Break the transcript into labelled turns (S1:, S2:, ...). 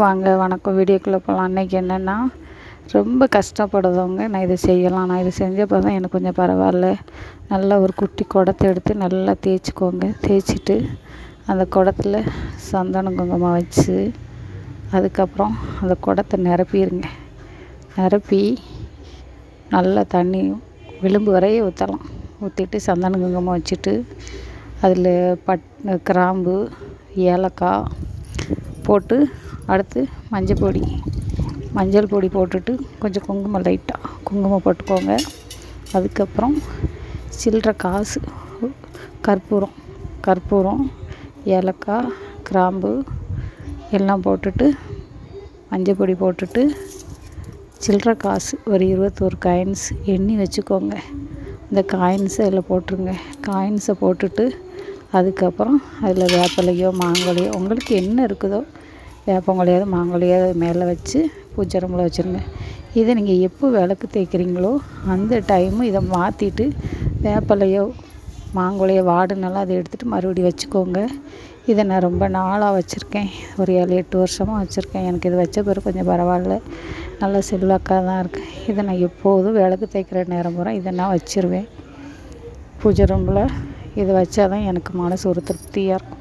S1: வாங்க வணக்கம். வீடியோக்குள்ளே போகலாம் அன்றைக்கி என்னென்னா ரொம்ப கஷ்டப்படுறவங்க நான் இதை செய்யலாம். நான் இதை செஞ்சப்போ தான் எனக்கு கொஞ்சம் பரவாயில்ல. நல்லா ஒரு குட்டி குடத்தை எடுத்து நல்லா தேய்ச்சிக்கோங்க. தேய்ச்சிட்டு அந்த குடத்துல சந்தனம் குங்குமம் வச்சு அதுக்கப்புறம் அந்த குடத்தை நிரப்பிடுங்க நிரப்பி நல்லா தண்ணி விளிம்பு வரைய ஊற்றலாம் ஊற்றிட்டு சந்தன குங்குமம் வச்சுட்டு அதில் பட் கிராம்பு ஏலக்காய் போட்டு அடுத்து மஞ்சள் பொடி. மஞ்சள் பொடி போட்டுட்டு கொஞ்சம் குங்குமம் லைட்டாக குங்குமம் போட்டுக்கோங்க. அதுக்கப்புறம் சில்லற காசு கற்பூரம் கற்பூரம் ஏலக்காய் கிராம்பு எல்லாம் போட்டுட்டு மஞ்சள் பொடி போட்டுட்டு சில்லற காசு ஒரு இருபத்தோரு காயின்ஸ் எண்ணி வச்சுக்கோங்க. இந்த காயின்ஸை அதில் போட்டுருங்க. காயின்ஸை போட்டுட்டு அதுக்கப்புறம் அதில் வேப்பலையோ மாங்கலையோ உங்களுக்கு என்ன இருக்குதோ வேப்பங்குலையாவது மாங்கொலையாவது மேலே வச்சு பூஜை ரூமில் வச்சுருங்க. இதை நீங்கள் எப்போ விளக்கு தேய்க்கிறீங்களோ அந்த டைமு இதை மாற்றிட்டு வேப்பலையோ மாங்கொலையோ வாடுனாலும் அதை எடுத்துகிட்டு மறுபடியும் வச்சுக்கோங்க. இதை நான் ரொம்ப நாளாக வச்சுருக்கேன். ஒரு ஏழு எட்டு வருஷமாக வச்சுருக்கேன். எனக்கு இது வச்ச பிறகு கொஞ்சம் பரவாயில்ல. நல்லா செல்வாக்காக தான் இருக்கேன் இதை நான் எப்போதும் விளக்கு தேய்க்கிற நேரம் பூரா இதை நான் வச்சுருவேன். பூஜை ரூமில் இதை வச்சால் தான் எனக்கு மனசு ஒரு திருப்தியாக இருக்கும்.